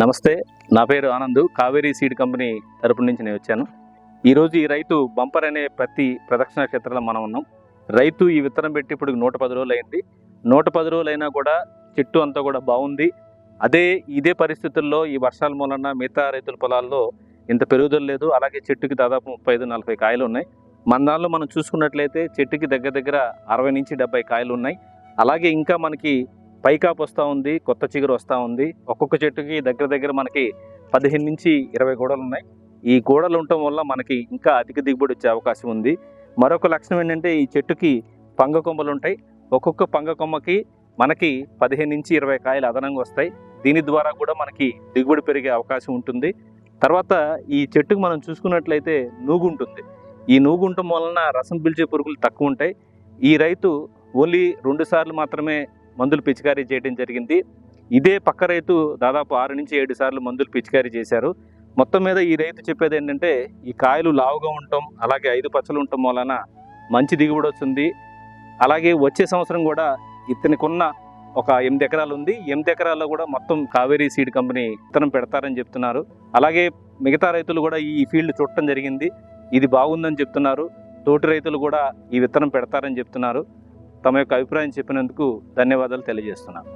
నమస్తే నా పేరు ఆనంద్. కావేరీ సీడ్ కంపెనీ తరపు నుంచి నేను వచ్చాను. ఈరోజు ఈ రైతు బంపర్ అనే ప్రతి ప్రదక్షిణ క్షేత్రంలో మనం ఉన్నాం. రైతు ఈ విత్తనం పెట్టి ఇప్పుడు నూట పది రోజులు అయింది. నూట పది రోజులు అయినా కూడా చెట్టు అంతా కూడా బాగుంది. అదే ఇదే పరిస్థితుల్లో ఈ వర్షాల మూలన మిగతా రైతుల పొలాల్లో ఇంత పెరుగుదల లేదు. అలాగే చెట్టుకి దాదాపు ముప్పై ఐదు నలభై కాయలు ఉన్నాయి. మన దానిలో మనం చూసుకున్నట్లయితే చెట్టుకి దగ్గర దగ్గర అరవై నుంచి డెబ్బై కాయలు ఉన్నాయి. అలాగే ఇంకా మనకి పైకాపు వస్తూ ఉంది కొత్త చిగురు వస్తూ ఉంది. ఒక్కొక్క చెట్టుకి దగ్గర దగ్గర మనకి పదిహేను నుంచి ఇరవై గోడలు ఉన్నాయి. ఈ గోడలు ఉండటం వల్ల మనకి ఇంకా అధిక దిగుబడి వచ్చే అవకాశం ఉంది. మరొక లక్షణం ఏంటంటే ఈ చెట్టుకి పంగ కొమ్మలు ఉంటాయి. ఒక్కొక్క పంగ కొమ్మకి మనకి పదిహేను నుంచి ఇరవై కాయలు అదనంగా వస్తాయి. దీని ద్వారా కూడా మనకి దిగుబడి పెరిగే అవకాశం ఉంటుంది. తర్వాత ఈ చెట్టుకు మనం చూసుకున్నట్లయితే నూగు ఉంటుంది. ఈ నూగు ఉండటం వలన రసం పీల్చే పురుగులు తక్కువ ఉంటాయి. ఈ రైతు ఓన్లీ రెండు సార్లు మాత్రమే మందులు పిచికారీ చేయడం జరిగింది. ఇదే పక్క రైతు దాదాపు ఆరు నుంచి ఏడు సార్లు మందులు పిచికారీ చేశారు. మొత్తం మీద ఈ రైతు చెప్పేది ఏంటంటే ఈ కాయలు లావుగా ఉండటం అలాగే ఐదు పచ్చలు ఉండటం వలన మంచి దిగుబడి వస్తుంది. అలాగే వచ్చే సంవత్సరం కూడా ఇతనికున్న ఒక ఎనిమిది ఎకరాలు ఉంది. ఎనిమిది ఎకరాల్లో కూడా మొత్తం కావేరీ సీడ్ కంపెనీ విత్తనం పెడతారని చెప్తున్నారు. అలాగే మిగతా రైతులు కూడా ఈ ఫీల్డ్ చూడటం జరిగింది. ఇది బాగుందని చెప్తున్నారు. తోటి రైతులు కూడా ఈ విత్తనం పెడతారని చెప్తున్నారు. తమ యొక్క అభిప్రాయం చెప్పినందుకు ధన్యవాదాలు తెలియజేస్తున్నాను.